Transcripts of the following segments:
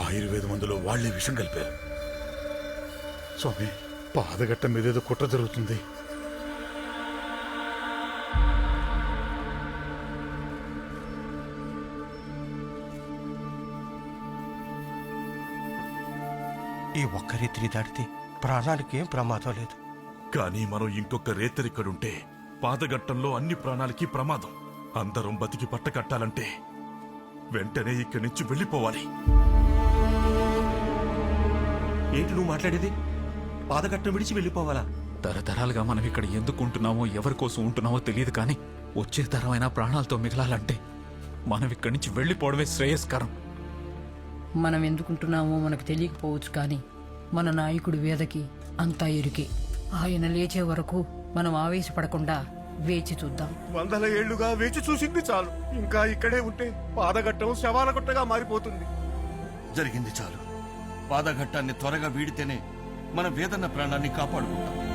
ఆయుర్వేద మందులో వాళ్ళే విషం కలిపారు. స్వామి పాదగట్ట మీదేదో కుట్ర జరుగుతుంది. ఈ ఒక్క రీతిని దాటితే ప్రాణానికి ఏం ప్రమాదం లేదు. కానీ మనం ఇంకొక రేతరిక్కడుంటే పాదగట్టంలో అన్ని ప్రాణాలకి ప్రమాదం. అందరం బతికి పట్టకట్టాలంటే వెంటనే ఇక్కడి నుంచి వెళ్ళిపోవాలి. ఏంటి నువ్వు మాట్లాడేది? పాదకట్టం విడిచి వెళ్ళిపోవాలా? తరతరాలుగా మనం ఇక్కడ ఎందుకు ఉంటున్నామో ఎవరి కోసం ఉంటున్నామో తెలియదు కానీ వచ్చే తరమైన ప్రాణాలతో మిగలాలంటే మనం ఇక్కడి నుంచి వెళ్ళిపోవడమే శ్రేయస్కరం. మనం ఎందుకుంటున్నామో మనకు తెలియకపోవచ్చు కానీ మన నాయకుడి వేదకి అంతా ఎరుకే. ఆయన లేచే వరకు మనం ఆవేశపడకుండా వేచి చూద్దాం. వందల ఏళ్ళుగా వేచి చూసింది చాలు. ఇంకా ఇక్కడే ఉంటే పాదగట్టం శవాల గుట్టగా మారిపోతుంది. జరిగింది చాలు. పాదఘట్టాన్ని త్వరగా వీడితేనే మన వేదన ప్రాణాన్ని కాపాడుకుంటాం.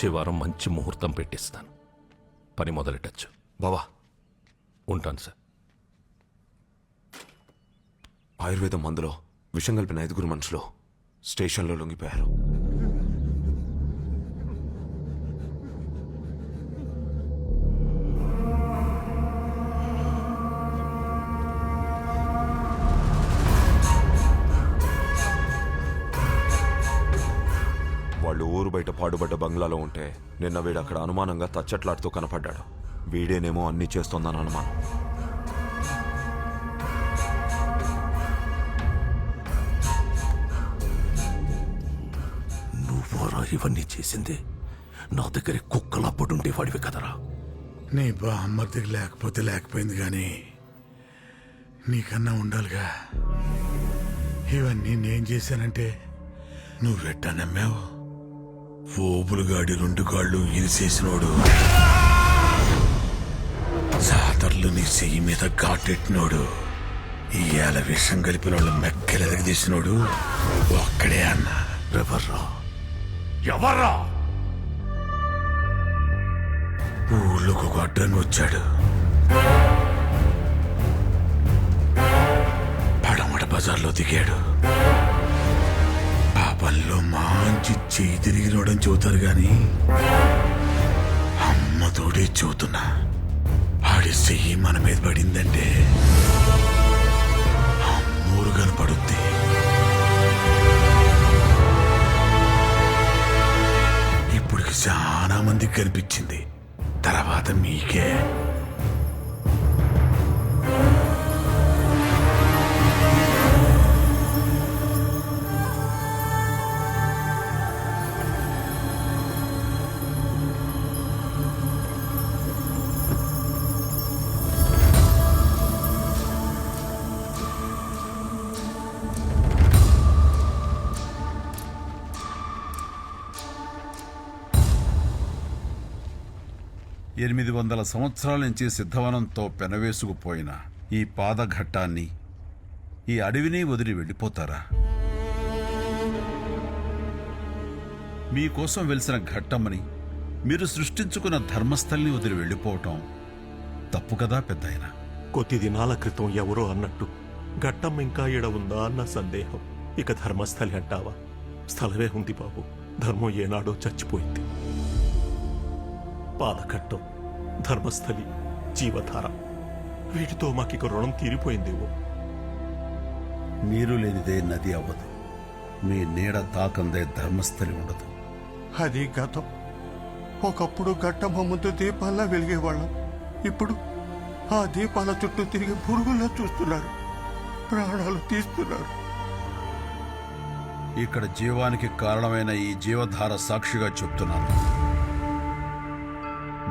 వచ్చే వారం మంచి ముహూర్తం పెట్టిస్తాను. పని మొదలెట్టచ్చు బావా ఉంటాను సార్. ఆయుర్వేద మందులో విషం కలిపిన ఐదుగురు మనుషులు స్టేషన్లో లొంగిపోయారు. వాళ్ళు ఊరు బయట పాడుబడ్డ బంగ్లాలో ఉంటే నిన్న వీడు అక్కడ అనుమానంగా తచ్చట్లాడుతూ కనపడ్డాడు. వీడేనేమో అన్నీ చేస్తోందని అనుమానం. నువ్వరా ఇవన్నీ చేసింది? నా దగ్గర కుక్కలా పడుండేవాడివి కదరా. నీ బామ్మర్దికి లేకపోతే లేకపోయింది కానీ నీకన్నా ఉండాలిగా. ఇవన్నీ నేను చేశానంటే నువ్వెట్టా నమ్మావు? ఓబులుగాడి రెండు కాళ్ళు ఇరిసేసినోడు జాతరలు నీ చెయ్యి మీద ఘాటెట్టినోడు ఇయ్యాల విషం కలిపిన వాళ్ళు మెక్కలెదగదీసినోడు ఒక్కడే అన్నా ఎవర్రా? ఎవర్రా? ఊళ్ళోకి ఒక అడ్డాన్ని వచ్చాడు. పడమట బజార్లో దిగాడు. పాపంలో మంచి చేయి తిరిగి రావడం చూతారు గాని అమ్మతోడే చూతున్నా ఆడి చెయ్యి మన మీద పడిందంటే అమ్మూరు కనపడుద్ది. ఇప్పటికి చాలా మందికి కనిపించింది. తర్వాత మీకే. ఎనిమిది వందల సంవత్సరాల నుంచి సిద్ధవనంతో పెనవేసుకుపోయిన ఈ పాదఘట్టాన్ని ఈ అడవిని వదిలి వెళ్ళిపోతారా? మీకోసం వెలిసిన ఘట్టమని మీరు సృష్టించుకున్న ధర్మస్థల్ని వదిలి వెళ్ళిపోవటం తప్పు కదా పెద్దాయన? కొద్ది దినాల క్రితం ఎవరో అన్నట్టు ఘట్టం ఇంకా ఈడ ఉందా అన్న సందేహం. ఇక ధర్మస్థలి అంటావా? స్థలమే ఉంది బాబు. ధర్మం ఏనాడో చచ్చిపోయింది. పాదఘట్టం ధర్మస్థలి జీవధార. వీటితో మాకిక రుణం తీరిపోయిందేమో మీరు లేనిదే నది అవ్వదు. మీ నీడ తాకందే ధర్మస్థలి ఉండదు. అది గతం. ఒకప్పుడు గట్టమ్మ ముందు దీపాల్లా వెలిగేవాళ్ళం. ఇప్పుడు ఆ దీపాల చుట్టూ తిరిగి పురుగుల్లా చూస్తున్నారు. ప్రాణాలు తీస్తున్నారు. ఇక్కడ జీవానికి కారణమైన ఈ జీవధార సాక్షిగా చెప్తున్నాను.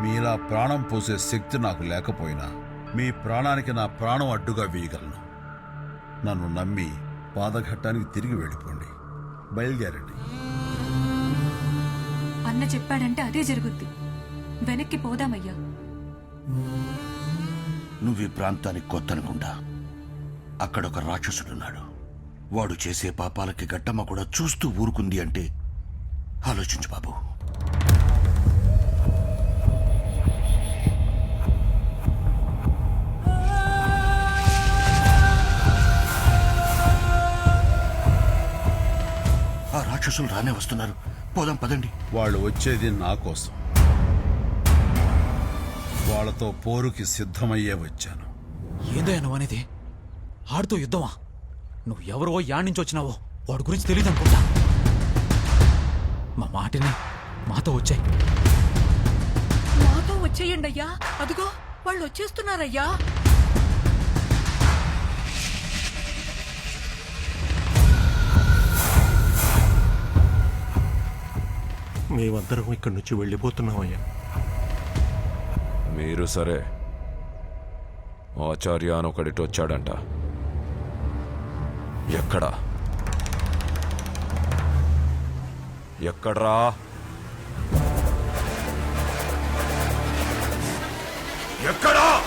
మీలా ప్రాణం పోసే శక్తి నాకు లేకపోయినా మీ ప్రాణానికి నా ప్రాణం అడ్డుగా వేయగలను. నన్ను నమ్మి పాదఘట్టానికి తిరిగి వెళ్ళిపోండి. బయలుదేరండి. అన్న చెప్పాడంటే అదే జరుగుద్ది. వెనక్కి పోదామయ్యా. నువ్వు ఈ ప్రాంతానికి కొత్త అనుకుంటా అక్కడ ఒక రాక్షసుడున్నాడు. వాడు చేసే పాపాలకి గట్టమ్మ కూడా చూస్తూ ఊరుకుంది అంటే ఆలోచించు బాబు. ఆ రాక్షసులు రానే వస్తున్నారు. పోదాం పదండి. వాళ్ళు వచ్చేది నా కోసం. వాళ్ళతో పోరుకి సిద్ధమయ్యే వచ్చాను. ఏందో నువ్వు అనేది? ఆడుతూ యుద్ధమా? నువ్వు ఎవరో యాడ్ నుంచి వచ్చినావో వాడి గురించి తెలియదు అనుకుంటా. మా మాటిని మాతో వచ్చాయి. మాతో వచ్చేయండి అయ్యా. అదిగో వాళ్ళు వచ్చేస్తున్నారయ్యా. మేమందరం ఇక్కడి నుంచి వెళ్ళిపోతున్నామయ్యా. మీరు సరే. ఆచార్య అని ఒకడిటి వచ్చాడంట. ఎక్కడా? ఎక్కడ్రా? ఎక్కడా?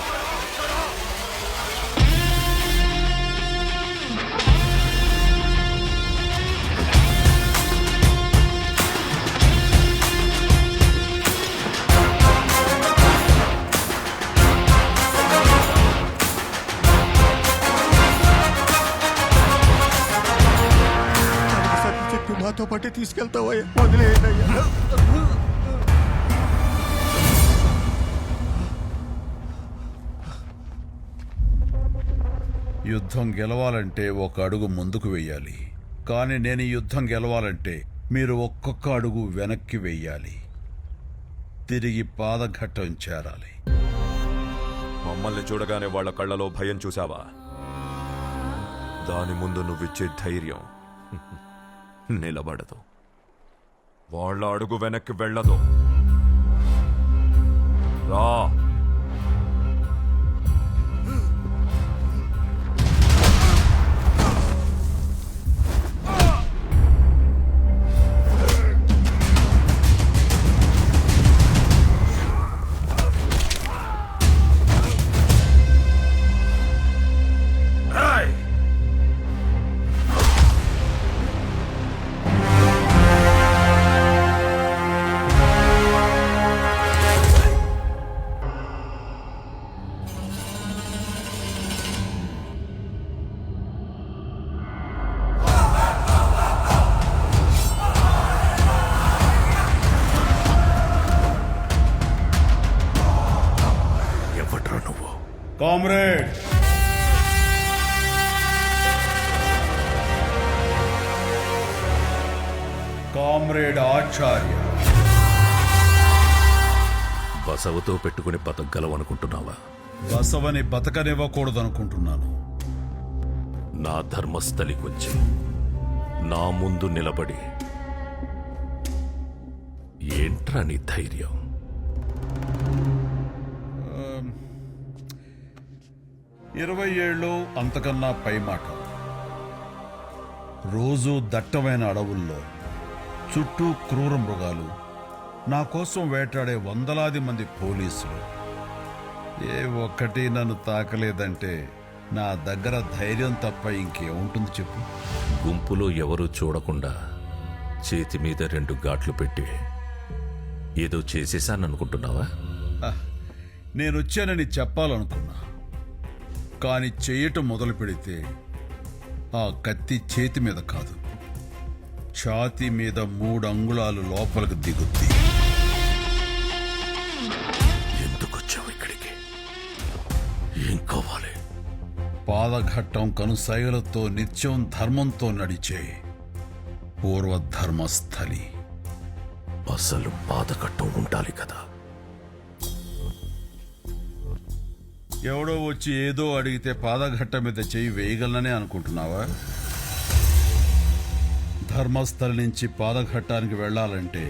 చెప్పి మాతో పాటే తీసుకెళ్తావయ్యా. వదిలేయండి యుద్ధం గెలవాలంటే ఒక అడుగు ముందుకు వెయ్యాలి. కానీ నేను యుద్ధం గెలవాలంటే మీరు ఒక్కొక్క అడుగు వెనక్కి వెయ్యాలి. తిరిగి పాదఘట్టం చేరాలి. మమ్మల్ని చూడగానే వాళ్ళ కళ్ళలో భయం చూసావా దాని ముందు నువ్విచ్చే ధైర్యం. నిలబడదు. వాళ్ళ అడుగు వెనక్కి వెళ్ళదు. రా. కామ్రేడ్ ఆచార్య. బసవతో పెట్టుకుని బతకగలవనుకుంటున్నావా? బసవని బతకనివ్వకూడదనుకుంటున్నాను. నా ధర్మస్థలికొచ్చి నా ముందు నిలబడి. ఏంట్రా నీ ధైర్యం? ఇరవై ఏళ్ళు అంతకన్నా పై మాట రోజు దట్టమైన అడవుల్లో చుట్టూ క్రూర మృగాలు. నా కోసం వేటాడే వందలాది మంది పోలీసులు. ఏ ఒక్కటి నన్ను తాకలేదంటే నా దగ్గర ధైర్యం తప్ప ఇంకేముంటుంది చెప్పు? గుంపులో ఎవరూ చూడకుండా చేతి మీద రెండు ఘాట్లు పెట్టి ఏదో చేసేశాననుకుంటున్నావా ఆహ్, నేనొచ్చానని చెప్పాలనుకున్నా. కానీ చెయ్యటం మొదలు పెడితే ఆ కత్తి చేతి మీద కాదు. ఛాతీ మీద మూడు అంగుళాలు లోపలికి దిగుద్ది. ఎందుకొచ్చావు కావాలి? పాదఘట్టం కనుసైగలతో నిత్యం ధర్మంతో నడిచే పూర్వధర్మస్థలి. అసలు పాదకట్టం ఉండాలి కదా. ఎవడో వచ్చి ఏదో అడిగితే పాదఘట్ట మీద చెయ్యి వేయగలననే అనుకుంటున్నావా? ధర్మస్థలి నుంచి పాదఘట్టానికి వెళ్ళాలంటే